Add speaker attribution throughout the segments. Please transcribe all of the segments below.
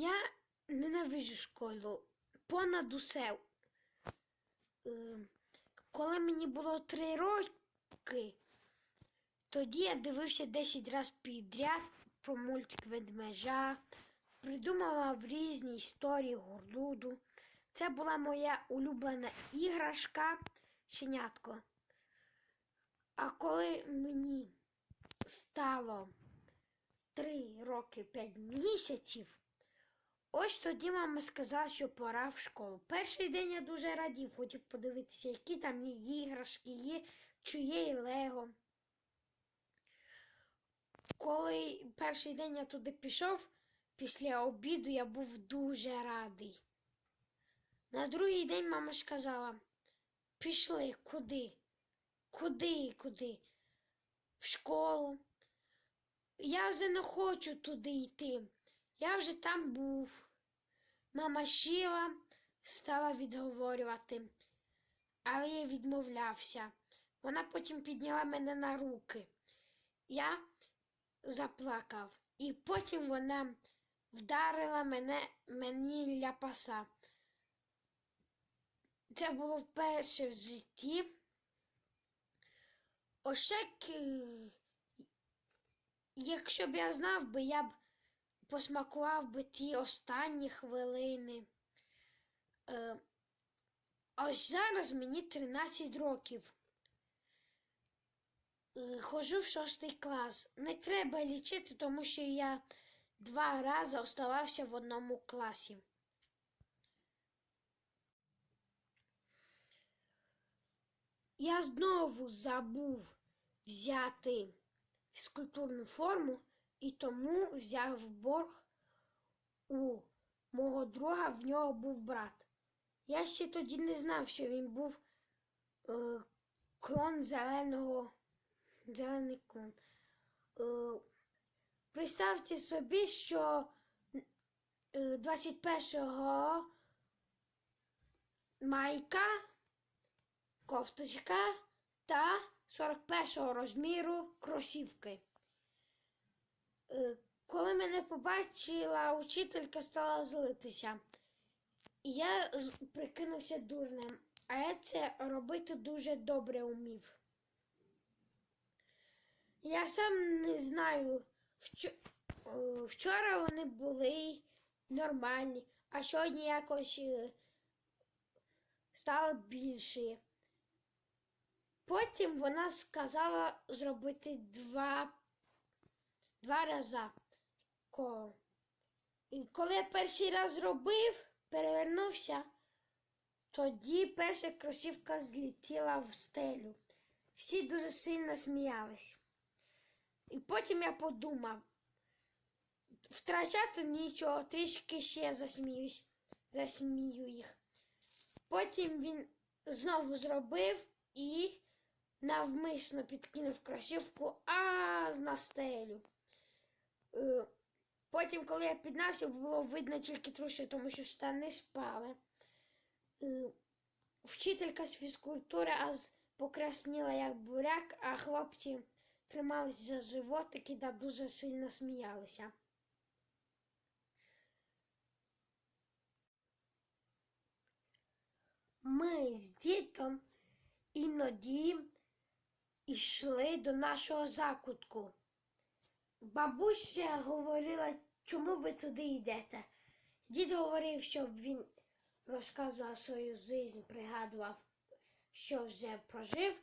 Speaker 1: Я ненавиджу школу понад усе. Е, Коли мені було три роки, тоді я дивився 10 разів підряд про мультик ведмежа, придумував різні історії горлуду. Це була моя улюблена іграшка щенятко. А коли мені стало 3 роки 5 місяців, ось тоді мама сказала, що пора в школу. Перший день я дуже радів, хотів подивитися, які там є іграшки, є, чи є і Лего. Коли перший день я туди пішов, після обіду я був дуже радий. На другий день мама сказала: пішли куди? Куди, і куди? В школу. Я вже не хочу туди йти. Я вже там був. Мама щила, стала відговорювати, але я відмовлявся. Вона потім підняла мене на руки. Я заплакав, і потім вона вдарила мене мені ляпаса. Це було вперше в житті. Ось так, е, якщо б я знав би, я б посмакував би ті останні хвилини. Е, ось зараз мені 13 років. Е, Ходжу в шостий клас. Не треба лічити, тому що я два рази оставався в одному класі. Я знову забув взяти фізкультурну форму і тому взяв борг у мого друга, в нього був брат. Я ще тоді не знав, що він був е, клон зеленого, зелений клон. Е, представте собі, що е, 21 майка кофточка та 41 розміру кросівки. Коли мене побачила, учителька стала злитися. Я прикинувся дурним, а я це робити дуже добре умів. Я сам не знаю, вчора вони були нормальні, а сьогодні якось е, стало більше. Потім вона сказала зробити два, два рази коло. І коли я перший раз зробив, перевернувся, тоді перша кросівка злетіла в стелю. Всі дуже сильно сміялись. І потім я подумав, втрачати нічого, трішки ще засміюсь, засмію їх. Потім він знову зробив і навмисно підкинув кросівку аж на стелю. Е, Потім, коли я піднався, було видно тільки труси, тому що штани спали. Е, Вчителька з фізкультури аж покрасніла як буряк, а хлопці трималися за животики та дуже сильно сміялися. Ми з дітом іноді йшли до нашого закутку. Бабуся говорила, чому ви туди йдете. Дід говорив, щоб він розказував свою життя, пригадував, що вже прожив,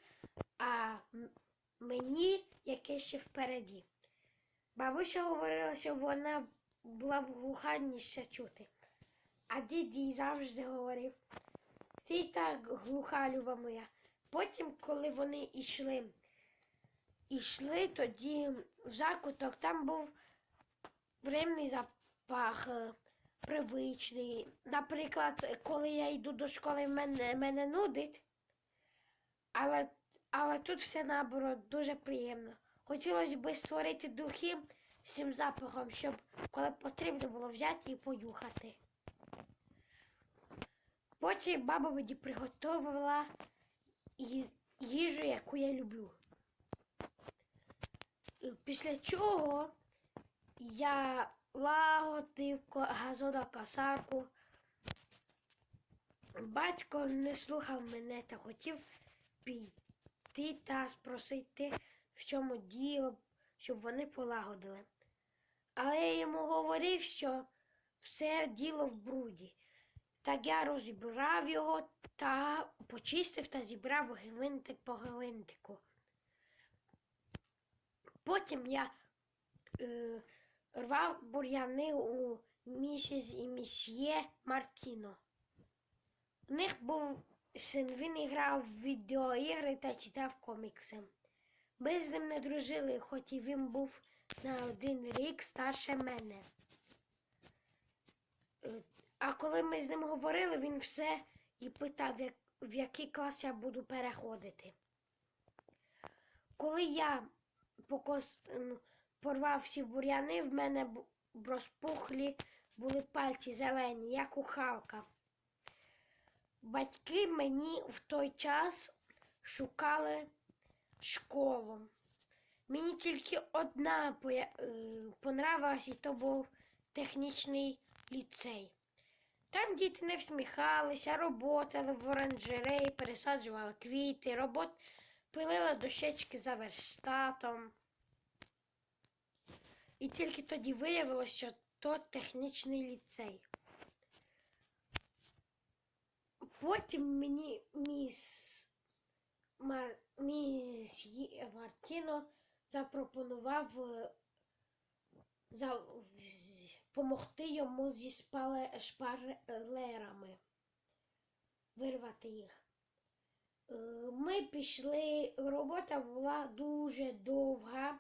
Speaker 1: а мені яке ще впереді. Бабуся говорила, що вона була б глуха, ніж чути. А дід їй завжди говорив, ти так глуха, люба моя. Потім, коли вони йшли, йшли тоді в закуток, там був приємний запах, е, привичний. Наприклад, коли я йду до школи, мене, мене нудить, але, але тут все наоборот дуже приємно. Хотілося б створити духи з цим запахом, щоб коли потрібно було взяти і понюхати. Потім баба мені приготувала їжу, яку я люблю. Після чого я лагодив ко- газонокосарку. Батько не слухав мене та хотів піти та спросити, в чому діло, щоб вони полагодили. Але я йому говорив, що все діло в бруді. Так я розібрав його та почистив та зібрав гвинтик по гвинтику. Потім я е, рвав бур'яни у місіс і місьє Мартіно. У них був син, він грав в відеоігри та читав комікси. Ми з ним не дружили, хоч і він був на один рік старше мене. Е, А коли ми з ним говорили, він все і питав, як, в який клас я буду переходити. Коли я порвав всі бур'яни, в мене розпухлі були пальці зелені, як у Халка. Батьки мені в той час шукали школу. Мені тільки одна поя- е, понравилась, і то був технічний ліцей. Там діти не всміхалися, роботали в оранжереї, пересаджували квіти, робот пилили дощечки за верстатом. І тільки тоді виявилося, що то технічний ліцей. Потім мені міс Мар... міс Мартіно запропонував е, за... йому зі шпалерами, вирвати їх. Е, Ми пішли, робота була дуже довга.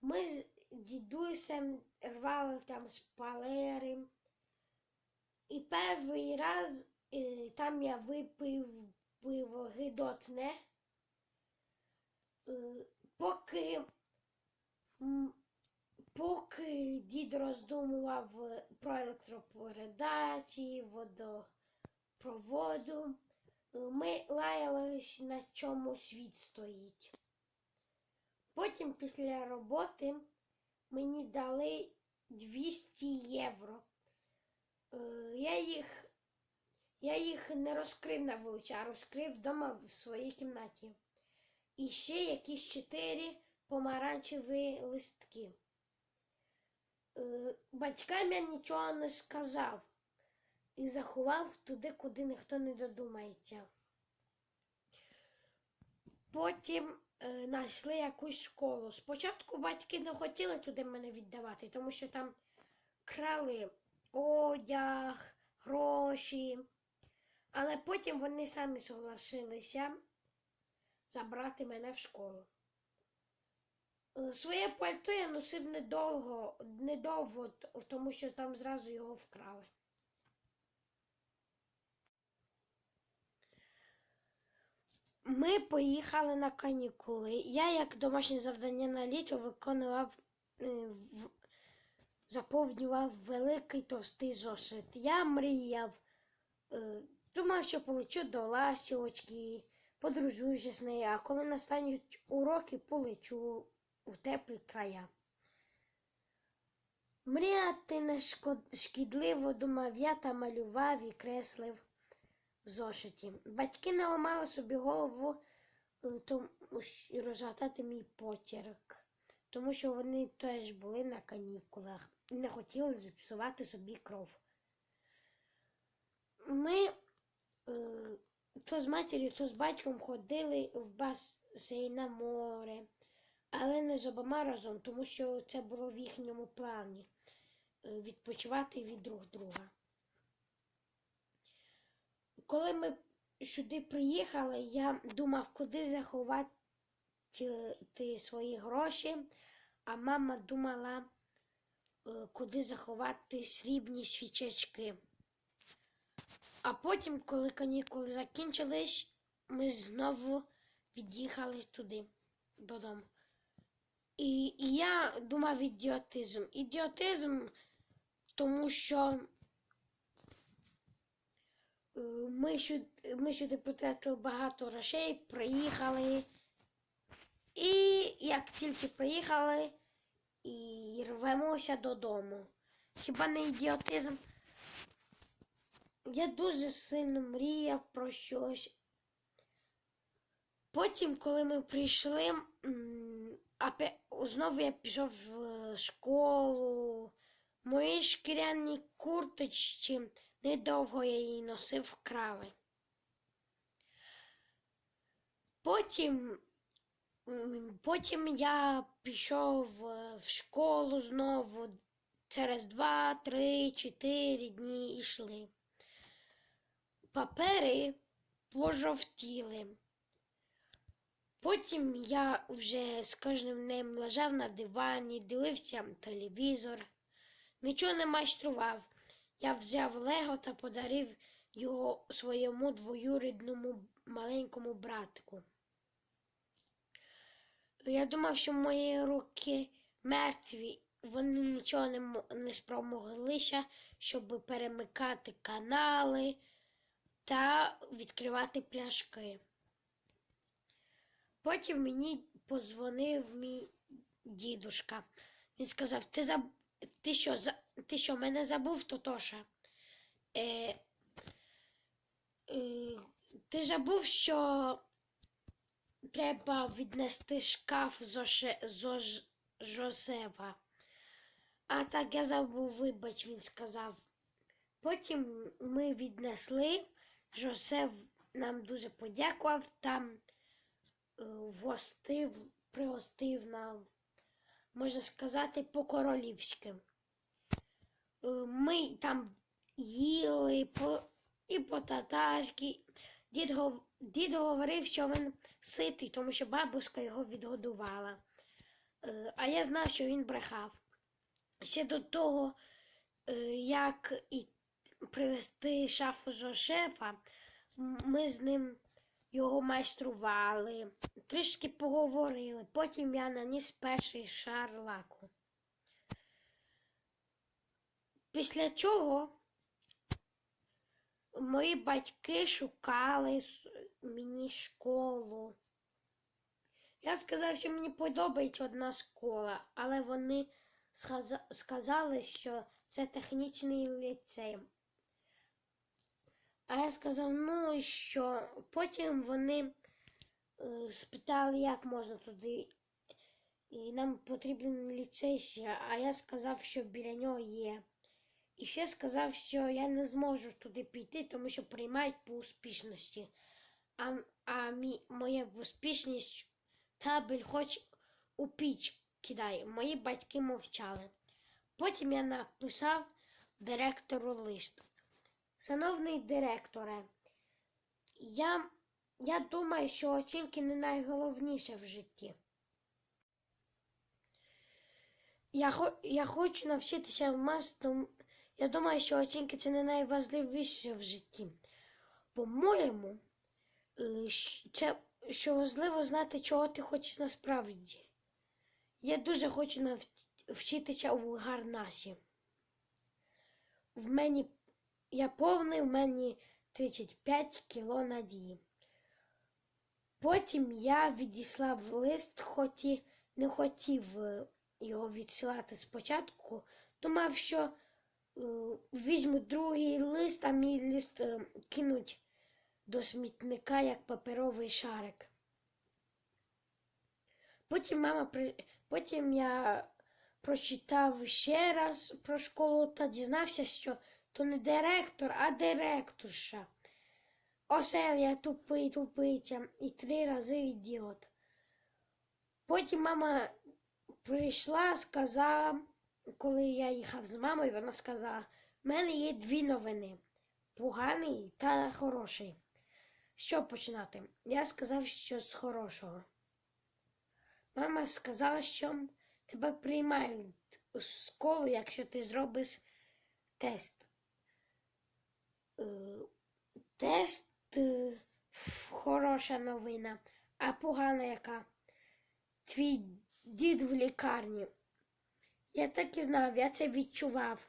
Speaker 1: Ми з дідусем рвали там шпалери. І перший раз е, там я випив пиво гидотне. Е, Поки, поки дід роздумував про електропередачі, водопроводу, ми лаялись на чому світ стоїть. Потім після роботи мені дали 200 євро. Е, Я їх, я їх не розкрив на вулиці, а розкрив вдома в своїй кімнаті. І ще якісь чотири помаранчеві листки. Е, Батькам я нічого не сказав і заховав туди, куди ніхто не додумається. Потім е, знайшли якусь школу. Спочатку батьки не хотіли туди мене віддавати, тому що там крали одяг, гроші. Але потім вони самі согласилися забрати мене в школу. Е, Своє пальто я носив недовго, недовго, тому що там зразу його вкрали. Ми поїхали на канікули. Я, як домашнє завдання на літо, виконував, е, заповнював великий товстий зошит. Я мріяв, е, думав, що полечу до ласівочки, подружуся з нею, а коли настануть уроки, полечу у теплі края. Мріяти не шкідливо, думав я та малював і креслив зошиті. Батьки не ламали собі голову е, розгадати мій почерк, тому що вони теж були на канікулах і не хотіли зіпсувати собі кров. Ми е, то з матір'ю, то з батьком ходили в басейн на море, але не з обома разом, тому що це було в їхньому плані е, відпочивати від друг друга. Коли ми сюди приїхали, я думав, куди заховати ті свої гроші, а мама думала, е, куди заховати срібні свічечки. А потім, коли канікули закінчились, ми знову від'їхали туди, додому. І, і я думав ідіотизм. Ідіотизм, тому що е, ми сюди, ми сюди потратили багато грошей, приїхали. І як тільки приїхали, і рвемося додому. Хіба не ідіотизм? Я дуже сильно мріяв про щось. Потім, коли ми прийшли, знову я пішов в школу. Мої шкіряні курточці недовго я її носив вкрали. Потім, потім я пішов е, в школу знову. Через два, три, чотири дні йшли. Папери пожовтіли. Потім я вже з кожним днем лежав на дивані, дивився телевізор, нічого не майстрував. Я взяв Лего та подарив його своєму двоюрідному маленькому братику. Я думав, що мої руки мертві, вони нічого не, не спромоглися, щоб перемикати канали та відкривати пляшки. Потім мені позвонив мій дідушка. Він сказав: Ти заб... ти що, за... ти що мене забув, Тотоша? Е... Е... Ти забув, що треба віднести шкаф Зоше... Зож... Жозева. А так я забув, вибач, він сказав. Потім ми віднесли. Жозеф нам дуже подякував там е, вгостив, пригостив нам, можна сказати, по-королівськи. Е, Ми там їли по, і по татарськи. Дід, дід говорив, що він ситий, тому що бабуська його відгодувала. Е, А я знав, що він брехав. Ще до того, е, як і привезти шафу Жошефа, м- ми з ним його майстрували, трішки поговорили. Потім я наніс перший шар лаку. Після чого мої батьки шукали мені школу. Я сказав, що мені подобається одна школа, але вони сказали, що це технічний ліцей. А я сказав, ну що? Потім вони е, спитали, як можна туди. І нам потрібен ліцей ще, а я сказав, що біля нього є. І ще сказав, що я не зможу туди піти, тому що приймають по успішності. А, а мі, моя успішність табель хоч у піч кидає. Мої батьки мовчали. Потім я написав директору лист. Шановний директоре, я, я думаю, що оцінки не найголовніше в житті. Я, я хочу навчитися в мастом. Я думаю, що оцінки це не найважливіше в житті. По-моєму, е, це що важливо знати, чого ти хочеш насправді. Я дуже хочу навч- вчитися у гарнасі. В мені я повний, в мені 35 кіло надії. Потім я відіслав лист, хоч і не хотів е, його відсилати спочатку. Думав, що е, візьму другий лист, а мій лист е, кинуть до смітника як паперовий шарик. Потім мама. Потім я прочитав ще раз про школу та дізнався, що то не директор, а директорша. Оселя тупий тупиця і три рази ідіот. Потім мама прийшла, сказала, коли я їхав з мамою, вона сказала: в мене є дві новини: поганий та хороший. Що починати? Я сказав, що з хорошого. Мама сказала, що тебе приймають у школу, якщо ти зробиш тест. Е, Тест е, хороша новина, а погана яка? Твій дід в лікарні. Я так і знав, я це відчував.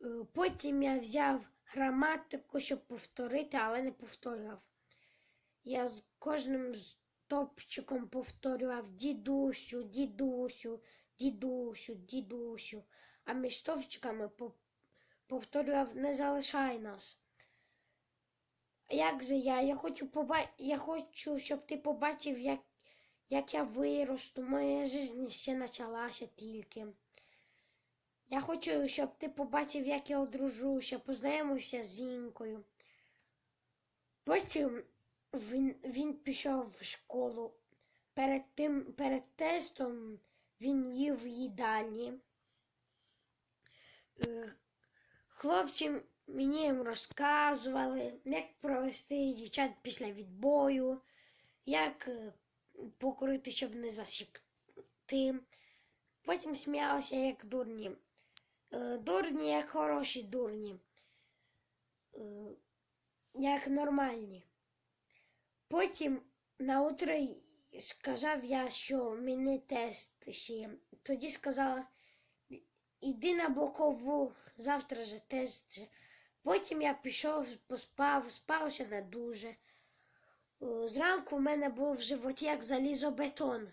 Speaker 1: Е, Потім я взяв граматику, щоб повторити, але не повторював. Я з кожним стопчиком повторював дідусю, дідусю, дідусю, дідусю, а між стовпчиками повторював не залишай нас. Як же я? Я хочу поба... я хочу, щоб ти побачив, як, як я виросту. Моя життя ще почалася тільки. Я хочу, щоб ти побачив, як я одружуся, познайомився з Зінькою. Потім він, він пішов в школу. Перед тим, перед тестом він їв в їдальні. Е, Хлопці мені їм розказували, як провести дівчат після відбою, як покурити, щоб не засікти. Потім сміялися, як дурні. Е, Дурні, як хороші дурні. Е, Як нормальні. Потім наутро сказав я, що в мене тест ще. Тоді сказала, іди на бокову, завтра же тест. Потім я пішов, поспав, спав ще не дуже. Е, Зранку в мене був в животі як залізобетон.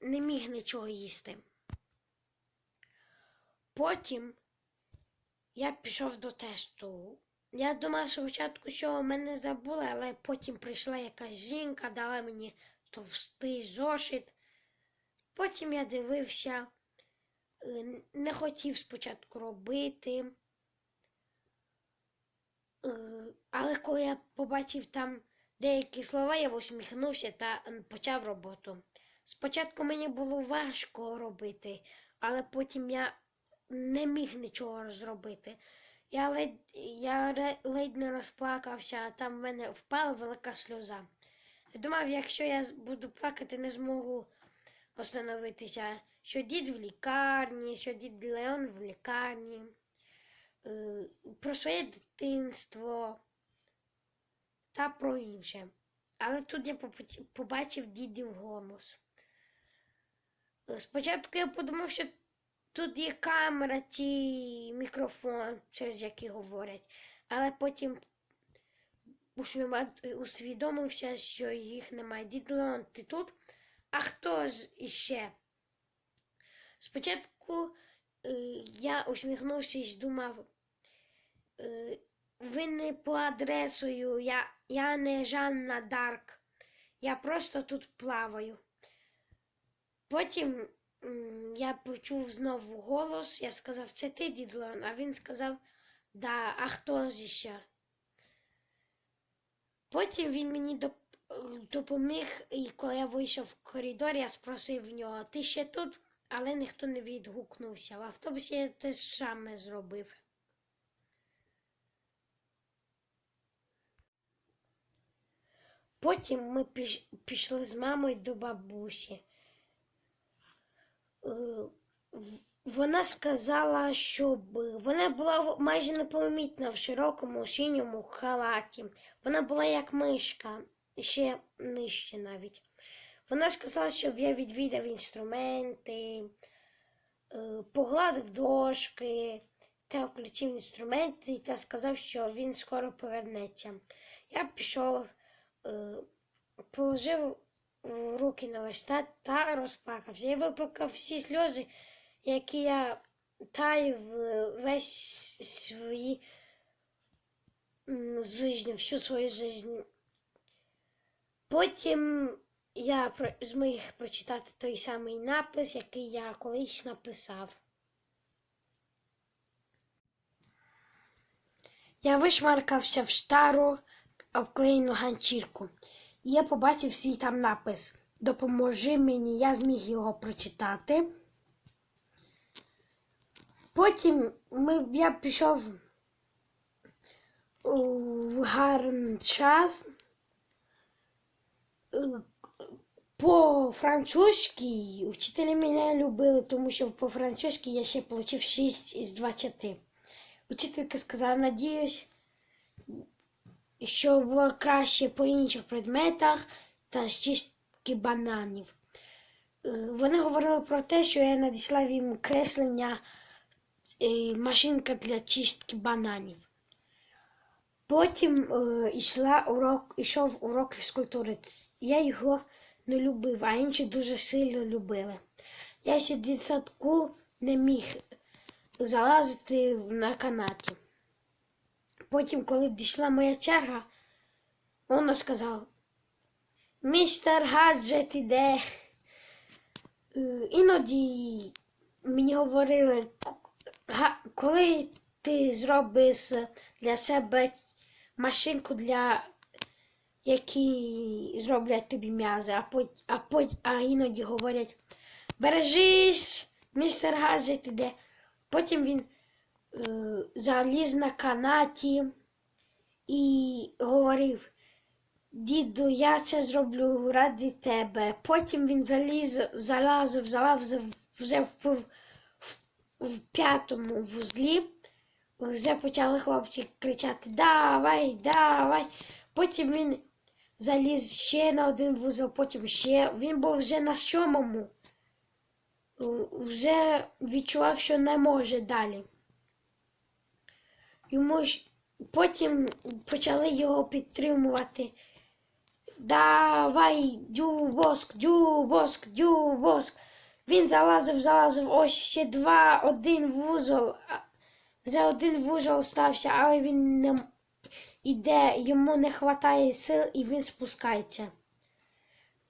Speaker 1: Не міг нічого їсти. Потім я пішов до тесту. Я думав спочатку, що мене забули, але потім прийшла якась жінка, дала мені товстий зошит. Потім я дивився, е, не хотів спочатку робити. Е, Але коли я побачив там деякі слова, я усміхнувся та почав роботу. Спочатку мені було важко робити, але потім я не міг нічого зробити. Я ледь, я ледь не розплакався, а там в мене впала велика сльоза. Я думав, якщо я буду плакати, не зможу остановитися. Що дід в лікарні, що дід Леон в лікарні, е, про своє дитинство та про інше. Але тут я побачив дідів голос. Спочатку я подумав, що тут є камера чи мікрофон, через який говорять, але потім усвідомився, що їх немає. Дід Леон, ти тут? А хто ж іще? Спочатку е, я усміхнувся і думав, е, ви не по адресою, я, я не Жанна Дарк. Я просто тут плаваю. Потім я почув знову голос, я сказав, це ти, дідлон, а він сказав, да, а хто ж ще? Потім він мені допоміг, і коли я вийшов в коридор, я спросив в нього, ти ще тут? Але ніхто не відгукнувся. В автобусі я те саме зробив. Потім ми піш- пішли з мамою до бабусі. Е, Вона сказала, щоб вона була майже непомітна в широкому синьому халаті. Вона була як мишка, ще нижче навіть. Вона сказала, щоб я відвідав інструменти, е, погладив дошки та включив інструменти та сказав, що він скоро повернеться. Я пішов, положив руки на верстат та розплакався. Я виплакав всі сльози, які я таю в весь свої жизнь, всю свою жизнь. Потім я зміг прочитати той самий напис, який я колись написав. Я вишмаркався в стару обклеєну ганчірку. І я побачив свій там напис. Допоможи мені, я зміг його прочитати. Потім ми, я пішов у гарний час. Е, По-французьки вчителі мене любили, тому що по-французьки я ще отримав 6 із 20. Учителька сказала, надіюсь, що було краще по інших предметах та чистки бананів. Е, Вони говорили про те, що я надіслав їм креслення е, машинка для чистки бананів. Потім е, йшла урок, йшов урок фізкультури. Я його не любив, а інші дуже сильно любили. Я ще дитсадку не міг залазити на канаті. Потім, коли дійшла моя черга, воно сказав: Містер Гаджет іде. Е, Іноді мені говорили, коли ти зробиш для себе машинку для які зроблять тобі м'язи, а, пот, а, пот, а іноді говорять Бережись, містер Гаджет іде. Потім він заліз на канаті і говорив: Діду, я це зроблю ради тебе. Потім він заліз, залазив, залазив вже в, в, в п'ятому вузлі. Вже почали хлопці кричати Давай, давай. Потім він заліз ще на один вузол, потім ще. Він був вже на сьомому. Вже відчував, що не може далі. Йому ж потім почали його підтримувати. Давай, дюбоск, дюбоск, дюбоск. Він залазив, залазив, ось ще два, один вузол. За один вузол стався, але він не іде, йому не вистачає сил і він спускається.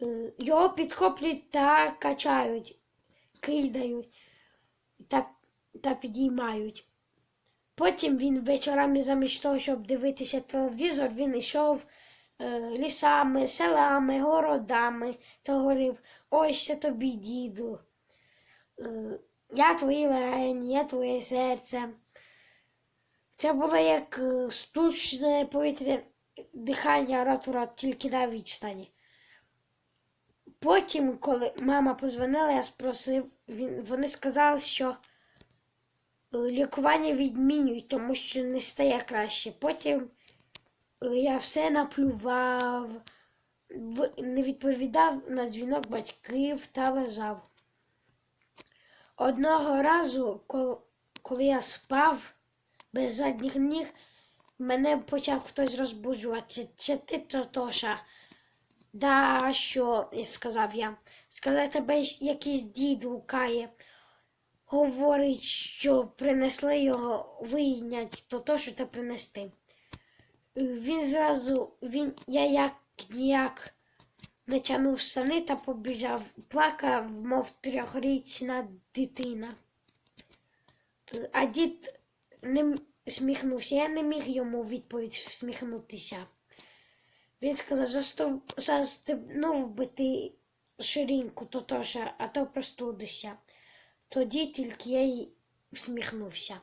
Speaker 1: Е, Його підхоплюють та качають, кидають та, та підіймають. Потім він вечорами замість того, щоб дивитися телевізор, він йшов е, лісами, селами, городами та говорив, ось це тобі, діду. Е, я твої легені, я твоє серце. Це було як е, штучне повітря дихання рот в рот, тільки на відстані. Потім, коли мама позвонила, я спросив, він, вони сказали, що е, лікування відмінюють, тому що не стає краще. Потім е, я все наплював, не відповідав на дзвінок батьків та лежав. Одного разу, коли я спав без задніх ніг, мене почав хтось розбуджувати. Чи ти Тотоша? Да, що, сказав я. Сказав, тебе якийсь дід гукає. Говорить, що принесли його вийнять, то то, що те принести. Він зразу, він, я як ніяк натягнув штани та побіжав, плакав, мов трьохрічна дитина. А дід не сміхнувся, я не міг йому відповідь сміхнутися. Він сказав, «Застав- застебнув би ти ширинку, Тотоша, а то простудишся. Тоді тільки я й всміхнувся.